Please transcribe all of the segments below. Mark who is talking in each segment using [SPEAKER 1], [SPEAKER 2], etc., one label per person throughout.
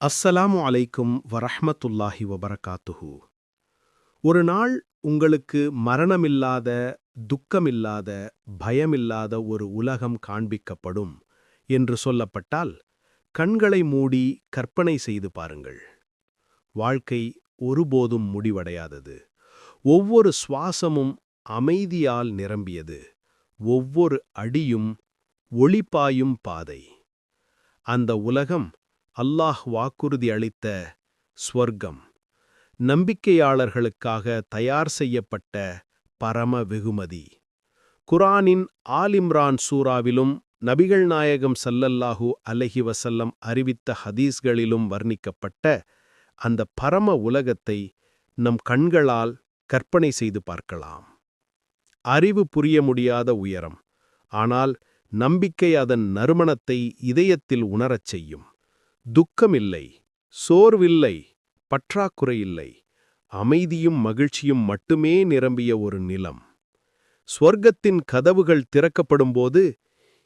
[SPEAKER 1] அஸ்ஸலாமு அலைக்கும் வரஹமத்துல்லாஹி வபரகாத்துஹு. ஒரு நாள் உங்களுக்கு மரணமில்லாத துக்கமில்லாத பயமில்லாத ஒரு உலகம் காண்பிக்கப்படும் என்று சொல்லப்பட்டால் கண்களை மூடி கற்பனை செய்து பாருங்கள். வாழ்க்கை ஒருபோதும் முடிவடையாதது. ஒவ்வொரு சுவாசமும் அமைதியால் நிரம்பியது. ஒவ்வொரு அடியும் ஒளிப்பாயும் பாதை. அந்த உலகம் அல்லாஹ் வாக்குறுதி அளித்த ஸ்வர்க்கம் நம்பிக்கையாளர்களுக்காக தயார் செய்யப்பட்ட பரம வெகுமதி. குரானின் ஆலிம்ரான் சூராவிலும் நபிகள் நாயகம் சல்லல்லாஹு அலஹி வசல்லம் அறிவித்த ஹதீஸ்களிலும் வர்ணிக்கப்பட்ட அந்த பரம உலகத்தை நம் கண்களால் கற்பனை செய்து பார்க்கலாம். அறிவு புரிய முடியாத உயரம். ஆனால் நம்பிக்கை அதன் நறுமணத்தை இதயத்தில் உணரச் செய்யும். துக்கமில்லை சோர்வில்லை பற்றாக்குறையில்லை அமைதியும் மகிழ்ச்சியும் மட்டுமே நிரம்பிய ஒரு நிலம். ஸ்வர்க்கத்தின் கதவுகள் திறக்கப்படும்போது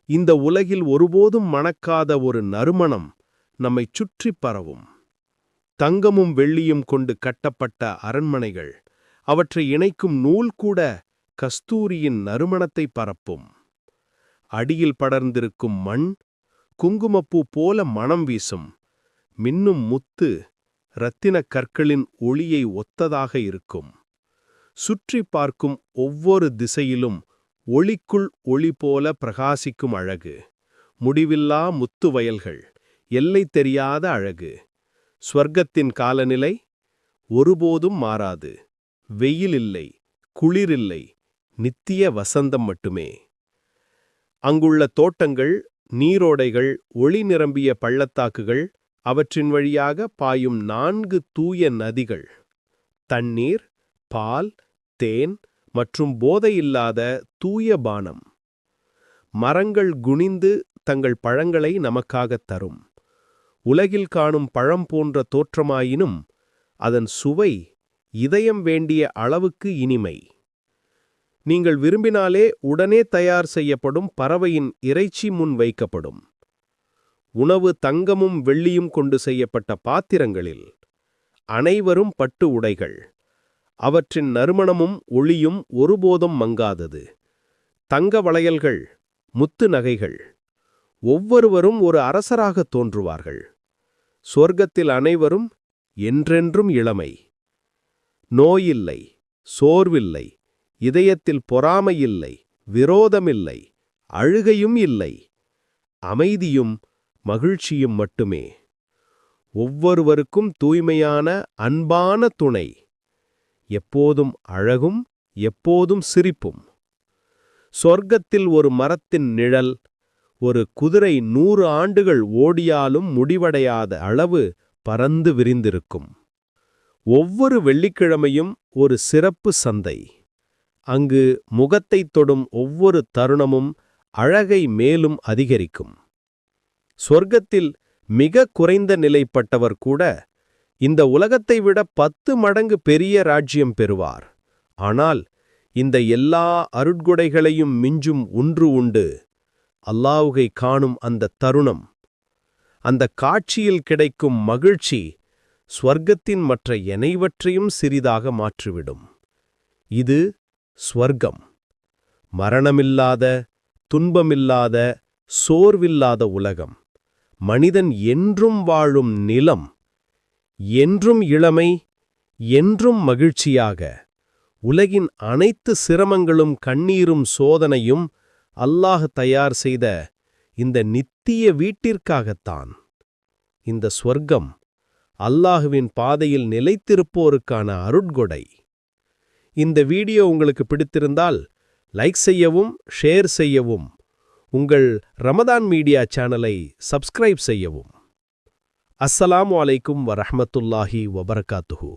[SPEAKER 1] இந்த உலகில் ஒருபோதும் மணக்காத ஒரு நறுமணம் நம்மைச் சுற்றி பரவும். தங்கமும் வெள்ளியும் கொண்டு கட்டப்பட்ட அரண்மனைகள் அவற்றை இணைக்கும் நூல் கூட கஸ்தூரியின் நறுமணத்தை பரப்பும். அடியில் படர்ந்திருக்கும் மண் குங்குமப்பூ போல மணம் வீசும். மின்னும் முத்து இரத்தினக் கற்களின் ஒளியை ஒத்ததாக இருக்கும். சுற்றி பார்க்கும் ஒவ்வொரு திசையிலும் ஒளிக்குள் ஒளி போல பிரகாசிக்கும் அழகு. முடிவில்லா முத்து வயல்கள் எல்லை தெரியாத அழகு. ஸ்வர்க்கத்தின் காலநிலை ஒருபோதும் மாறாது. வெயில் இல்லை குளிரில்லை நித்திய வசந்தம் மட்டுமே. அங்குள்ள தோட்டங்கள் நீரோடைகள் ஒளி நிரம்பிய பள்ளத்தாக்குகள் அவற்றின் வழியாக பாயும் நான்கு தூய நதிகள். தண்ணீர் பால் தேன் மற்றும் போதையில்லாத தூய பானம். மரங்கள் குனிந்து தங்கள் பழங்களை நமக்காகத் தரும். உலகில் காணும் பழம் போன்ற தோற்றமாயினும் அதன் சுவை இதயம் வேண்டிய அளவுக்கு இனிமை. நீங்கள் விரும்பினாலே உடனே தயார் செய்யப்படும் பறவையின் இறைச்சி முன் வைக்கப்படும். உணவு தங்கமும் வெள்ளியும் கொண்டு செய்யப்பட்ட பாத்திரங்களில் அனைவரும் பட்டு உடைகள். அவற்றின் நறுமணமும் ஒளியும் ஒருபோதும் மங்காதது. தங்க வளையல்கள் முத்து நகைகள் ஒவ்வொருவரும் ஒரு அரசராகத் தோன்றுவார்கள். சொர்க்கத்தில் அனைவரும் என்றென்றும் இளமை. நோயில்லை சோர்வில்லை இதயத்தில் பொறாமையில்லை விரோதமில்லை அழுகையும் இல்லை. அமைதியும் மகிழ்ச்சியும் மட்டுமே. ஒவ்வொருவருக்கும் தூய்மையான அன்பான துணை. எப்போதும் அழகும் எப்போதும் சிரிப்பும். சொர்க்கத்தில் ஒரு மரத்தின் நிழல் ஒரு குதிரை நூறு ஆண்டுகள் ஓடியாலும் முடிவடையாத அளவு பறந்து விரிந்திருக்கும். ஒவ்வொரு வெள்ளிக்கிழமையும் ஒரு சிறப்பு சந்தை. அங்கு முகத்தைத் தொடும் ஒவ்வொரு தருணமும் அழகை மேலும் அதிகரிக்கும். சொர்க்கத்தில் மிக குறைந்த நிலைப்பட்டவர் கூட இந்த உலகத்தை விட பத்து மடங்கு பெரிய ராஜ்யம் பெறுவார். ஆனால் இந்த எல்லா அருட்குடைகளையும் மிஞ்சும் ஒன்று உண்டு. அல்லாவுகை காணும் அந்த தருணம். அந்த காட்சியில் கிடைக்கும் மகிழ்ச்சி ஸ்வர்க்கத்தின் மற்ற எனைவற்றையும் சிறிதாக மாற்றிவிடும். இது ஸ்வர்க்கம். மரணமில்லாத துன்பமில்லாத சோர்வில்லாத உலகம். மனிதன் என்றும் வாழும் நிலம் என்றும் இளமை என்றும் மகிழ்ச்சியாக. உலகின் அனைத்து சிரமங்களும் கண்ணீரும் சோதனையும் அல்லாஹ் தயார் செய்த இந்த நித்திய வீட்டிற்காகத்தான். இந்த ஸ்வர்க்கம் அல்லாஹுவின் பாதையில் நிலைத்திருப்போருக்கான அருட்கொடை. இந்த வீடியோ உங்களுக்கு பிடித்திருந்தால் லைக் செய்யவும் ஷேர் செய்யவும் உங்கள் ரமதான் மீடியா சேனலை சப்ஸ்கிரைப் செய்யவும். அஸ்ஸலாமு அலைக்கும் வரஹ்மத்துல்லாஹி வபரகாத்துஹு.